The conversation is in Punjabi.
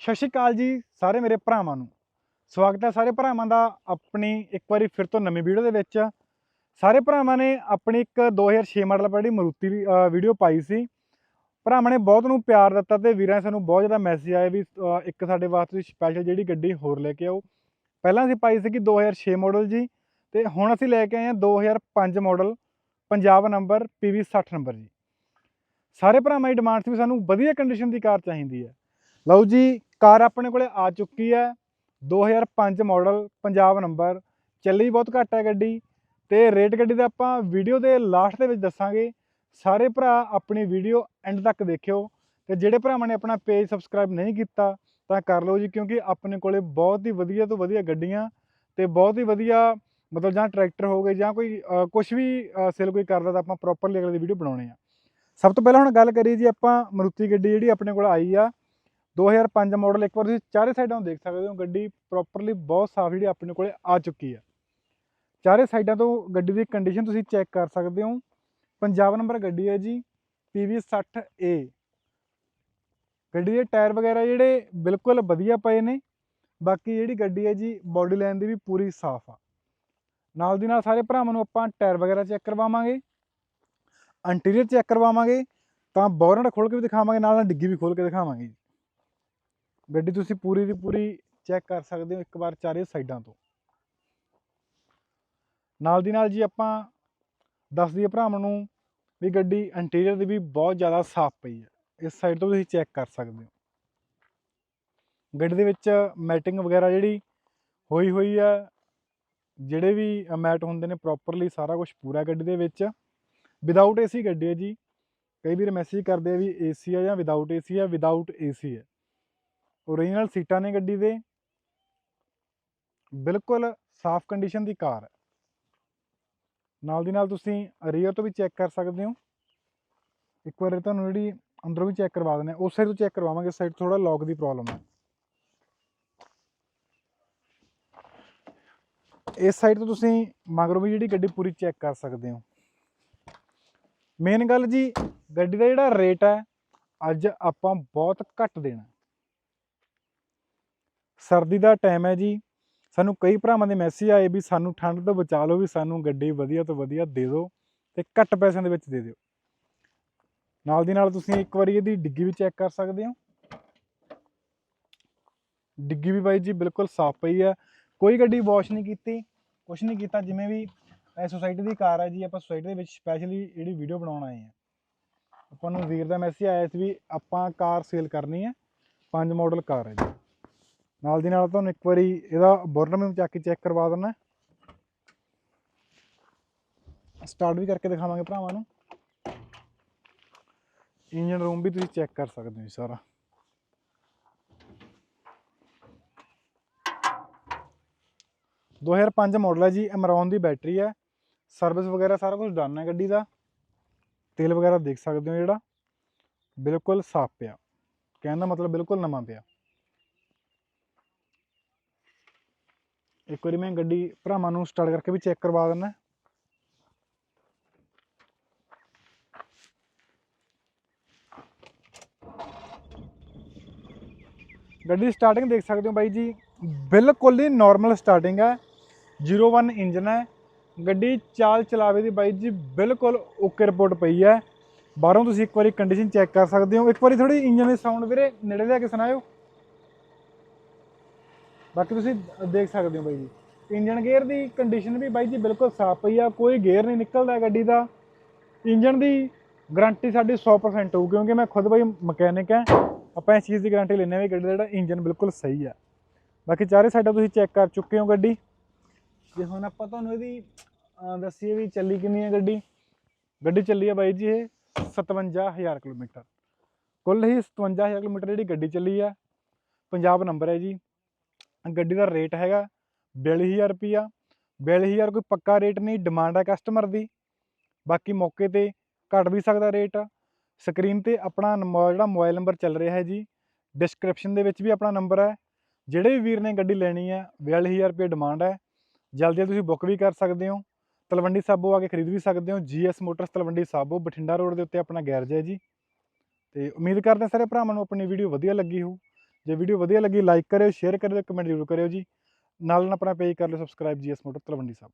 ਸਤਿ ਸ਼੍ਰੀ ਅਕਾਲ ਜੀ ਸਾਰੇ ਮੇਰੇ ਭਰਾਵਾਂ ਨੂੰ। ਸਵਾਗਤ ਹੈ ਸਾਰੇ ਭਰਾਵਾਂ ਦਾ ਆਪਣੀ ਇੱਕ ਵਾਰੀ ਫਿਰ ਤੋਂ ਨਵੀਂ ਵੀਡੀਓ ਦੇ ਵਿੱਚ। ਸਾਰੇ ਭਰਾਵਾਂ ਨੇ ਆਪਣੀ ਇੱਕ 2006 ਮਾਡਲ ਪੜੀ ਮਰੂਤੀ ਵੀਡੀਓ ਪਾਈ ਸੀ। ਭਰਾਵਾਂ ਨੇ ਬਹੁਤ ਨੂੰ ਪਿਆਰ ਦਿੱਤਾ ਤੇ ਵੀਰਾਂ ਨੇ ਸਾਨੂੰ ਬਹੁਤ ਜ਼ਿਆਦਾ ਮੈਸੇਜ ਆਏ ਵੀ ਇੱਕ ਸਾਡੇ ਵਾਸਤੇ ਸਪੈਸ਼ਲ ਜਿਹੜੀ ਗੱਡੀ ਹੋਰ ਲੈ ਕੇ ਆਓ। ਪਹਿਲਾਂ ਅਸੀਂ ਪਾਈ ਸੀ ਕਿ 2006 ਮਾਡਲ ਜੀ ਤੇ ਹੁਣ ਅਸੀਂ ਲੈ ਕੇ ਆਏ ਹਾਂ 2005 model Punjab number PV 60 number ਜੀ। ਸਾਰੇ ਭਰਾਵਾਂ ਦੀ ਡਿਮਾਂਡ ਸੀ ਵੀ ਸਾਨੂੰ ਵਧੀਆ ਕੰਡੀਸ਼ਨ ਦੀ ਕਾਰ ਚਾਹੀਦੀ ਹੈ। ਲਓ ਜੀ ਕਾਰ ਆਪਣੇ ਕੋਲੇ ਆ ਚੁੱਕੀ ਹੈ। 2005 ਮਾਡਲ, ਪੰਜਾਬ ਨੰਬਰ। ਚੱਲੀ ਬਹੁਤ ਘੱਟ ਹੈ ਗੱਡੀ ਤੇ ਰੇਟ ਗੱਡੀ ਦਾ ਆਪਾਂ ਵੀਡੀਓ ਦੇ ਲਾਸਟ ਦੇ ਵਿੱਚ ਦੱਸਾਂਗੇ। ਸਾਰੇ ਭਰਾ ਆਪਣੀ ਵੀਡੀਓ ਐਂਡ ਤੱਕ ਦੇਖਿਓ ਤੇ ਜਿਹੜੇ ਭਰਾਵਾਂ ਨੇ ਆਪਣਾ ਪੇਜ ਸਬਸਕ੍ਰਾਈਬ ਨਹੀਂ ਕੀਤਾ ਤਾਂ ਕਰ ਲਓ ਜੀ, ਕਿਉਂਕਿ ਆਪਣੇ ਕੋਲੇ ਬਹੁਤ ਹੀ ਵਧੀਆ ਤੋਂ ਵਧੀਆ ਗੱਡੀਆਂ ਤੇ ਬਹੁਤ ਹੀ ਵਧੀਆ ਮਤਲਬ ਜਾਂ ਟਰੈਕਟਰ ਹੋ ਗਏ ਜਾਂ ਕੋਈ ਕੁਝ ਵੀ ਸੇਲ ਕੋਈ ਕਰਦਾ ਤਾਂ ਆਪਾਂ ਪ੍ਰੋਪਰਲੀ ਅਗਲੇ ਦੀ ਵੀਡੀਓ ਬਣਾਉਣੀ ਆ। ਸਭ ਤੋਂ ਪਹਿਲਾਂ ਹੁਣ ਗੱਲ ਕਰੀਏ ਜੀ ਆਪਾਂ ਮਰੂਤੀ ਗੱਡੀ ਜਿਹੜੀ ਆਪਣੇ ਕੋਲ ਆਈ ਆ। 2005 ਮਾਡਲ ਇੱਕ ਵਾਰ ਤੁਸੀਂ ਚਾਰੇ ਸਾਈਡਾਂ ਤੋਂ ਦੇਖ ਸਕਦੇ ਹੋ, ਗੱਡੀ ਪ੍ਰੋਪਰਲੀ ਬਹੁਤ ਸਾਫ਼ ਜਿਹੜੀ ਆਪਣੇ ਕੋਲੇ ਆ ਚੁੱਕੀ ਹੈ। ਚਾਰੇ ਸਾਈਡਾਂ ਤੋਂ ਗੱਡੀ ਦੀ ਕੰਡੀਸ਼ਨ ਤੁਸੀਂ ਚੈੱਕ ਕਰ ਸਕਦੇ ਹੋ। ਪੰਜਾਬ ਨੰਬਰ ਗੱਡੀ ਹੈ ਜੀ PV 60A ਗੱਡੀ ਦੇ ਟਾਇਰ ਵਗੈਰਾ ਜਿਹੜੇ ਬਿਲਕੁਲ ਵਧੀਆ ਪਏ ਨੇ, ਬਾਕੀ ਜਿਹੜੀ ਗੱਡੀ ਹੈ ਜੀ ਬਾਡੀ ਲਾਈਨ ਦੀ ਵੀ ਪੂਰੀ ਸਾਫ਼ ਆ। ਨਾਲ ਦੀ ਨਾਲ ਸਾਰੇ ਭਰਾਵਾਂ ਨੂੰ ਆਪਾਂ ਟਾਇਰ ਵਗੈਰਾ ਚੈੱਕ ਕਰਵਾਵਾਂਗੇ ਇੰਟੀਰੀਅਰ ਚੈੱਕ ਕਰਵਾਵਾਂਗੇ, ਤਾਂ ਬੋਰਨਟ ਖੋਲ ਕੇ ਵੀ ਦਿਖਾਵਾਂਗੇ, ਨਾਲ ਨਾਲ ਡਿੱਗੀ ਵੀ ਖੋਲ ਕੇ ਦਿਖਾਵਾਂਗੇ ਜੀ। ਗੱਡੀ ਤੁਸੀਂ ਪੂਰੀ ਦੀ ਪੂਰੀ ਚੈੱਕ ਕਰ ਸਕਦੇ ਹੋ ਇੱਕ ਵਾਰ ਚਾਰੇ ਸਾਈਡਾਂ ਤੋਂ। ਨਾਲ ਦੀ ਨਾਲ ਜੀ ਆਪਾਂ ਦੱਸ ਦਈਏ ਭਰਾਵਾਂ ਨੂੰ ਵੀ ਗੱਡੀ ਇੰਟੀਰੀਅਰ ਦੀ ਵੀ ਬਹੁਤ ਜ਼ਿਆਦਾ ਸਾਫ਼ ਪਈ ਹੈ। ਇਸ ਸਾਈਡ ਤੋਂ ਤੁਸੀਂ ਚੈੱਕ ਕਰ ਸਕਦੇ ਹੋ। ਗੱਡੀ ਦੇ ਵਿੱਚ ਮੈਟਿੰਗ ਵਗੈਰਾ ਜਿਹੜੀ ਹੋਈ ਹੋਈ ਹੈ, ਜਿਹੜੇ ਵੀ ਮੈਟ ਹੁੰਦੇ ਨੇ ਪ੍ਰੋਪਰਲੀ ਸਾਰਾ ਕੁਝ ਪੂਰਾ ਗੱਡੀ ਦੇ ਵਿੱਚ। ਵਿਦਆਊਟ ਏਸੀ ਗੱਡੀ ਹੈ ਜੀ। ਕਈ ਵੀਰ ਮੈਸੇਜ ਕਰਦੇ ਆ ਵੀ ਏਸੀ ਆ ਜਾਂ ਵਿਦਆਊਟ ਏਸੀ ਆ ਵਿਦਆਊਟ ਏਸੀ ਹੈ। ਓਰੀਜਨਲ ਸੀਟਾਂ ਨੇ ਗੱਡੀ ਦੇ। ਬਿਲਕੁਲ ਸਾਫ਼ ਕੰਡੀਸ਼ਨ ਦੀ ਕਾਰ। ਹੈ ਨਾਲ ਦੀ ਨਾਲ ਤੁਸੀਂ ਰੀਅਰ ਤੋਂ ਵੀ ਚੈੱਕ ਕਰ ਸਕਦੇ ਹੋ। ਇੱਕ ਵਾਰ ਤੁਹਾਨੂੰ ਜਿਹੜੀ ਅੰਦਰੋਂ ਵੀ ਚੈੱਕ ਕਰਵਾ ਦਿੰਦੇ ਆ, ਉਸ ਸਾਈਡ ਤੋਂ ਚੈੱਕ ਕਰਵਾਵਾਂਗੇ ਇਸ ਸਾਈਡ ਥੋੜਾ ਲੌਕ ਦੀ ਪ੍ਰੋਬਲਮ ਹੈ। ਇਸ ਸਾਈਡ ਤੋਂ ਤੁਸੀਂ ਮਗਰੋਂ ਵੀ ਜਿਹੜੀ ਗੱਡੀ ਪੂਰੀ ਚੈੱਕ ਕਰ ਸਕਦੇ ਹੋ। ਮੇਨ ਗੱਲ ਜੀ, ਗੱਡੀ ਦਾ ਜਿਹੜਾ ਰੇਟ ਹੈ, ਅੱਜ ਆਪਾਂ ਬਹੁਤ ਘੱਟ ਦੇਣਾ। ਸਰਦੀ ਦਾ ਟਾਈਮ ਹੈ ਜੀ। ਸਾਨੂੰ ਕਈ ਭਰਾਵਾਂ ਦੇ ਮੈਸੇਜ ਆਏ ਵੀ ਸਾਨੂੰ ਠੰਡ ਤੋਂ ਬਚਾ ਲਓ ਵੀ ਸਾਨੂੰ ਗੱਡੀ ਵਧੀਆ ਤੋਂ ਵਧੀਆ ਦੇ ਦਿਓ ਤੇ ਘੱਟ ਪੈਸਿਆਂ ਦੇ ਵਿੱਚ ਦੇ ਦਿਓ। ਨਾਲ ਦੀ ਨਾਲ ਤੁਸੀਂ ਇੱਕ ਵਾਰੀ ਇਹਦੀ ਡਿੱਗੀ ਵੀ ਚੈੱਕ ਕਰ ਸਕਦੇ ਹੋ। ਡਿੱਗੀ ਵੀ ਬਾਈ ਜੀ ਬਿਲਕੁਲ ਸਾਫ਼ ਪਈ ਹੈ। ਕੋਈ ਗੱਡੀ ਵਾਸ਼ ਨਹੀਂ ਕੀਤੀ, ਕੁਛ ਨਹੀਂ ਕੀਤਾ, ਜਿਵੇਂ ਵੀ ਇਹ ਸੋਸਾਇਟੀ ਦੀ ਕਾਰ ਹੈ ਜੀ, ਆਪਾਂ ਸੋਸਾਇਟੀ ਦੇ ਵਿੱਚ ਸਪੈਸ਼ਲੀ ਜਿਹੜੀ ਵੀਡੀਓ ਬਣਾਉਣ ਆਏ ਆ ਆਪਾਂ ਨੂੰ ਵੀਰ ਦਾ ਮੈਸੇਜ ਆਇਆ ਸੀ ਵੀ ਆਪਾਂ ਕਾਰ ਸੇਲ ਕਰਨੀ ਹੈ, ਪੰਜ ਮਾਡਲ ਕਾਰ ਹੈ ਜੀ। ਨਾਲ ਦੀ ਨਾਲ ਤੁਹਾਨੂੰ ਇੱਕ ਵਾਰੀ ਇਹਦਾ ਬੋਰਨਰ ਵੀ ਚੱਕ ਕੇ ਚੈੱਕ ਕਰਵਾ ਦਿੰਦਾ। ਸਟਾਰਟ ਵੀ ਕਰਕੇ ਦਿਖਾਵਾਂਗੇ ਭਰਾਵਾਂ ਨੂੰ। ਇੰਜਨ ਰੂਮ ਵੀ ਤੁਸੀਂ ਚੈੱਕ ਕਰ ਸਕਦੇ ਹੋ ਜੀ ਸਾਰਾ। ਦੋ ਹਜ਼ਾਰ ਪੰਜ ਮਾਡਲ ਹੈ ਜੀ ਐਮਰੋਨ ਦੀ ਬੈਟਰੀ ਹੈ ਸਰਵਿਸ ਵਗੈਰਾ ਸਾਰਾ ਕੁਝ ਡਨ ਹੈ ਗੱਡੀ ਦਾ। ਤੇਲ ਵਗੈਰਾ ਦੇਖ ਸਕਦੇ ਹੋ ਜਿਹੜਾ। ਬਿਲਕੁਲ ਸਾਫ਼ ਪਿਆ। ਕਹਿਣ ਦਾ ਮਤਲਬ ਬਿਲਕੁਲ ਨਵਾਂ ਪਿਆ। ਇੱਕ ਵਾਰੀ ਮੈਂ ਗੱਡੀ ਭਰਾਵਾਂ ਨੂੰ ਸਟਾਰਟ ਕਰਕੇ ਵੀ ਚੈੱਕ ਕਰਵਾ ਦਿੰਦਾ। ਗੱਡੀ ਦੀ ਸਟਾਰਟਿੰਗ ਦੇਖ ਸਕਦੇ ਹੋ ਬਾਈ ਜੀ, ਬਿਲਕੁਲ ਹੀ ਨਾਰਮਲ ਸਟਾਰਟਿੰਗ ਹੈ। 01 ਇੰਜਨ ਹੈ। ਗੱਡੀ ਚਾਲ ਚਲਾਵੇ ਦੀ ਬਾਈ ਜੀ, ਬਿਲਕੁਲ ਓਕੇ ਰਿਪੋਰਟ ਪਈ ਹੈ। ਬਾਹਰੋਂ ਤੁਸੀਂ ਇੱਕ ਵਾਰੀ ਕੰਡੀਸ਼ਨ ਚੈੱਕ ਕਰ ਸਕਦੇ ਹੋ। ਇੱਕ ਵਾਰੀ ਥੋੜੀ ਇੰਜਨ ਦੇ ਸਾਊਂਡ ਵੀਰੇ ਨੇੜੇ ਲੈ ਕੇ ਸੁਣਾਇਓ। ਬਾਕੀ ਤੁਸੀਂ ਦੇਖ ਸਕਦੇ ਹੋ ਬਾਈ ਜੀ। ਇੰਜਨ ਗੇਅਰ ਦੀ ਕੰਡੀਸ਼ਨ ਵੀ ਬਾਈ ਜੀ ਬਿਲਕੁਲ ਸਾਫ਼ ਪਈ ਆ, ਕੋਈ ਗੇਅਰ ਨਹੀਂ ਨਿਕਲਦਾ ਗੱਡੀ ਦਾ। ਇੰਜਨ ਦੀ ਗਾਰੰਟੀ ਸਾਡੀ 100% ਹੋਊ, ਕਿਉਂਕਿ ਮੈਂ ਖੁਦ ਬਾਈ ਮਕੈਨਿਕ ਹੈ, ਆਪਾਂ ਇਸ ਚੀਜ਼ ਦੀ ਗਾਰੰਟੀ ਲੈਂਦੇ ਹਾਂ ਵੀ ਗੱਡੀ ਦਾ ਜਿਹੜਾ ਇੰਜਨ ਬਿਲਕੁਲ ਸਹੀ ਆ। ਬਾਕੀ ਚਾਰੇ ਸਾਈਡਾਂ ਤੁਸੀਂ ਚੈੱਕ ਕਰ ਚੁੱਕੇ ਹੋ ਗੱਡੀ। ਜੇ ਹੁਣ ਆਪਾਂ ਤੁਹਾਨੂੰ ਇਹਦੀ ਦੱਸੀਏ ਵੀ ਚੱਲੀ ਕਿੰਨੀ ਹੈ ਗੱਡੀ। ਗੱਡੀ ਚੱਲੀ ਆ ਬਾਈ ਜੀ ਇਹ 57000 ਕਿਲੋਮੀਟਰ। ਕੁੱਲ ਹੀ 57000 ਕਿਲੋਮੀਟਰ ਜਿਹੜੀ ਗੱਡੀ ਚੱਲੀ ਆ, ਪੰਜਾਬ ਨੰਬਰ ਹੈ ਜੀ। ਗੱਡੀ ਦਾ ਰੇਟ ਹੈਗਾ 42000 ਰੁਪਿਆ 42000 ਕੋਈ ਪੱਕਾ ਰੇਟ ਨਹੀਂ ਡਿਮਾਂਡ ਹੈ ਕਸਟਮਰ ਦੀ। ਬਾਕੀ ਮੌਕੇ ਤੇ ਘਟ ਵੀ ਸਕਦਾ ਰੇਟ ਸਕਰੀਨ ਤੇ ਆਪਣਾ ਨੰਬਰ ਜਿਹੜਾ ਮੋਬਾਈਲ ਨੰਬਰ ਚੱਲ ਰਿਹਾ ਹੈ ਜੀ ਡਿਸਕ੍ਰਿਪਸ਼ਨ ਦੇ ਵਿੱਚ ਵੀ ਆਪਣਾ ਨੰਬਰ ਹੈ। ਜਿਹੜੇ ਵੀਰ ਨੇ ਗੱਡੀ ਲੈਣੀ ਹੈ 42000 ਰੁਪਏ ਡਿਮਾਂਡ ਹੈ। ਜਲਦੀ ਤੁਸੀਂ ਬੁੱਕ ਵੀ ਕਰ ਸਕਦੇ ਹੋ। ਤਲਵੰਡੀ ਸਾਬੋ ਆ ਕੇ ਖਰੀਦ ਵੀ ਸਕਦੇ ਹੋ। GS motors Talwandi Sabo, Bathinda road ਦੇ ਉੱਤੇ ਆਪਣਾ ਗੈਰਜ ਹੈ ਜੀ। ਤੇ ਉਮੀਦ ਕਰਦੇ ਸਾਰੇ ਭਰਾਵਾਂ ਨੂੰ ਆਪਣੀ ਵੀਡੀਓ ਵਧੀਆ ਲੱਗੀ ਹੋਊ। ਜੇ ਵੀਡੀਓ ਵਧੀਆ ਲੱਗੀ ਲਾਈਕ ਕਰਿਓ ਸ਼ੇਅਰ ਕਰਿਓ ਕਮੈਂਟ ਜ਼ਰੂਰ ਕਰਿਓ ਜੀ। ਨਾਲ ਨਾਲ ਆਪਣਾ ਪੇਜ ਕਰ ਲਿਓ subscribe GS motor Talwandi Sahib.